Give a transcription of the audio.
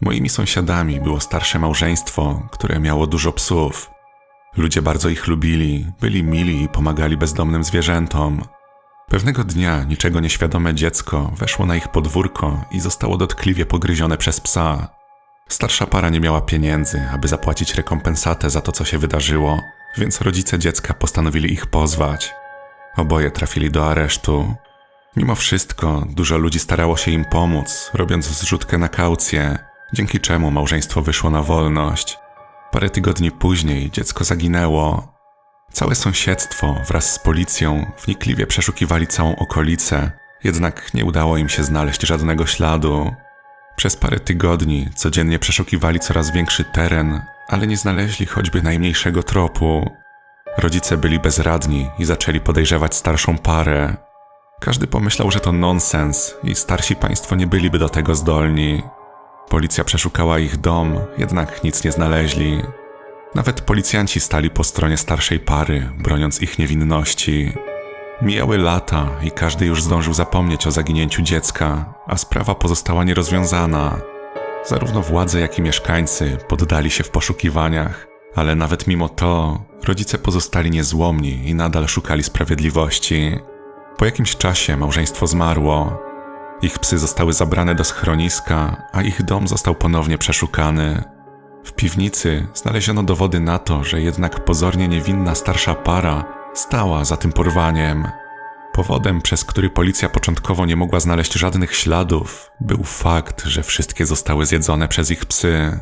Moimi sąsiadami było starsze małżeństwo, które miało dużo psów. Ludzie bardzo ich lubili, byli mili i pomagali bezdomnym zwierzętom. Pewnego dnia niczego nieświadome dziecko weszło na ich podwórko i zostało dotkliwie pogryzione przez psa. Starsza para nie miała pieniędzy, aby zapłacić rekompensatę za to, co się wydarzyło, więc rodzice dziecka postanowili ich pozwać. Oboje trafili do aresztu. Mimo wszystko, dużo ludzi starało się im pomóc, robiąc zrzutkę na kaucję, dzięki czemu małżeństwo wyszło na wolność. Parę tygodni później dziecko zaginęło. Całe sąsiedztwo wraz z policją wnikliwie przeszukiwali całą okolicę, jednak nie udało im się znaleźć żadnego śladu. Przez parę tygodni codziennie przeszukiwali coraz większy teren, ale nie znaleźli choćby najmniejszego tropu. Rodzice byli bezradni i zaczęli podejrzewać starszą parę. Każdy pomyślał, że to nonsens i starsi państwo nie byliby do tego zdolni. Policja przeszukała ich dom, jednak nic nie znaleźli. Nawet policjanci stali po stronie starszej pary, broniąc ich niewinności. Mijały lata i każdy już zdążył zapomnieć o zaginięciu dziecka, a sprawa pozostała nierozwiązana. Zarówno władze, jak i mieszkańcy poddali się w poszukiwaniach, ale nawet mimo to rodzice pozostali niezłomni i nadal szukali sprawiedliwości. Po jakimś czasie małżeństwo zmarło. Ich psy zostały zabrane do schroniska, a ich dom został ponownie przeszukany. W piwnicy znaleziono dowody na to, że jednak pozornie niewinna starsza para stała za tym porwaniem. Powodem, przez który policja początkowo nie mogła znaleźć żadnych śladów, był fakt, że wszystkie zostały zjedzone przez ich psy.